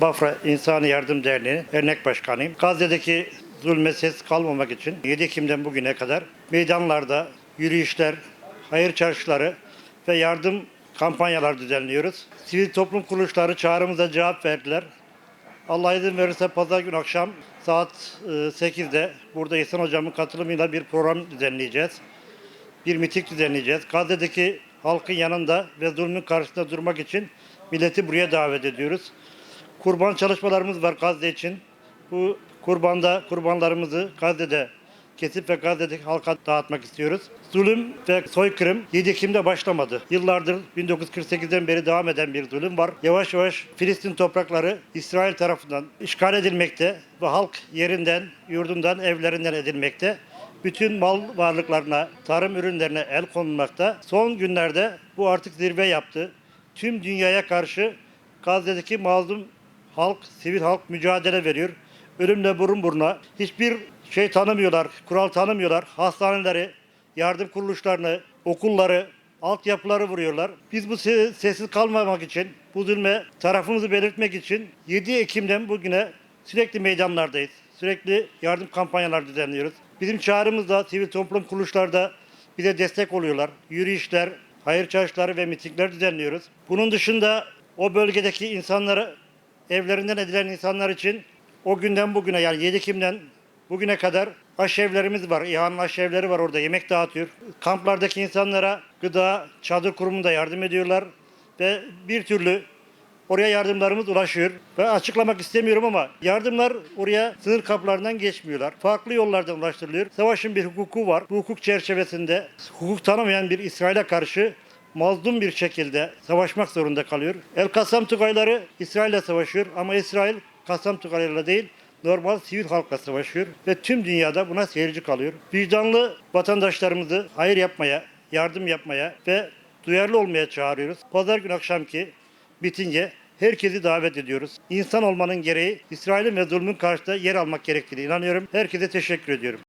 Bafra İnsani Yardım Derneği Dernek Başkanıyım. Gazze'deki zulme ses kalmamak için 7 Ekim'den bugüne kadar meydanlarda yürüyüşler, hayır çarşıları ve yardım kampanyalar düzenliyoruz. Sivil toplum kuruluşları çağrımıza cevap verdiler. Allah izin verirse pazar günü akşam saat e, 8'de burada İhsan Hocam'ın katılımıyla bir program düzenleyeceğiz. Bir miting düzenleyeceğiz. Gazze'deki halkın yanında ve zulmün karşısında durmak için milleti buraya davet ediyoruz. Kurban çalışmalarımız var Gazze için. Bu kurbanda kurbanlarımızı Gazze'de kesip ve Gazze'deki halka dağıtmak istiyoruz. Zulüm ve soykırım 7 Ekim'de başlamadı. Yıllardır 1948'den beri devam eden bir zulüm var. Yavaş yavaş Filistin toprakları İsrail tarafından işgal edilmekte ve halk yerinden, yurdundan, evlerinden edilmekte. Bütün mal varlıklarına, tarım ürünlerine el konulmakta. Son günlerde bu artık zirve yaptı. Tüm dünyaya karşı Gazze'deki mazlum halk, sivil halk mücadele veriyor. Ölümle burun buruna. Hiçbir şey tanımıyorlar, kural tanımıyorlar. Hastaneleri, yardım kuruluşlarını, okulları, altyapıları vuruyorlar. Biz bu se- sessiz kalmamak için, bu zulme tarafımızı belirtmek için 7 Ekim'den bugüne sürekli meydanlardayız. Sürekli yardım kampanyalar düzenliyoruz. Bizim çağrımız da sivil toplum kuruluşlarda bize destek oluyorlar. Yürüyüşler, hayır çarşıları ve mitingler düzenliyoruz. Bunun dışında o bölgedeki insanları evlerinden edilen insanlar için o günden bugüne yani 7 Ekim'den bugüne kadar aşevlerimiz var. İHA'nın aşevleri var orada yemek dağıtıyor. Kamplardaki insanlara gıda, çadır kurumunda yardım ediyorlar ve bir türlü Oraya yardımlarımız ulaşıyor. Ve açıklamak istemiyorum ama yardımlar oraya sınır kapılarından geçmiyorlar. Farklı yollardan ulaştırılıyor. Savaşın bir hukuku var. Bu hukuk çerçevesinde hukuk tanımayan bir İsrail'e karşı mazlum bir şekilde savaşmak zorunda kalıyor. El Kassam Tugayları İsrail'le savaşıyor ama İsrail Kassam Tugaylarıyla değil normal sivil halkla savaşıyor ve tüm dünyada buna seyirci kalıyor. Vicdanlı vatandaşlarımızı hayır yapmaya, yardım yapmaya ve duyarlı olmaya çağırıyoruz. Pazar günü akşamki bitince herkesi davet ediyoruz. İnsan olmanın gereği İsrail'in ve zulmün karşısında yer almak gerektiğine inanıyorum. Herkese teşekkür ediyorum.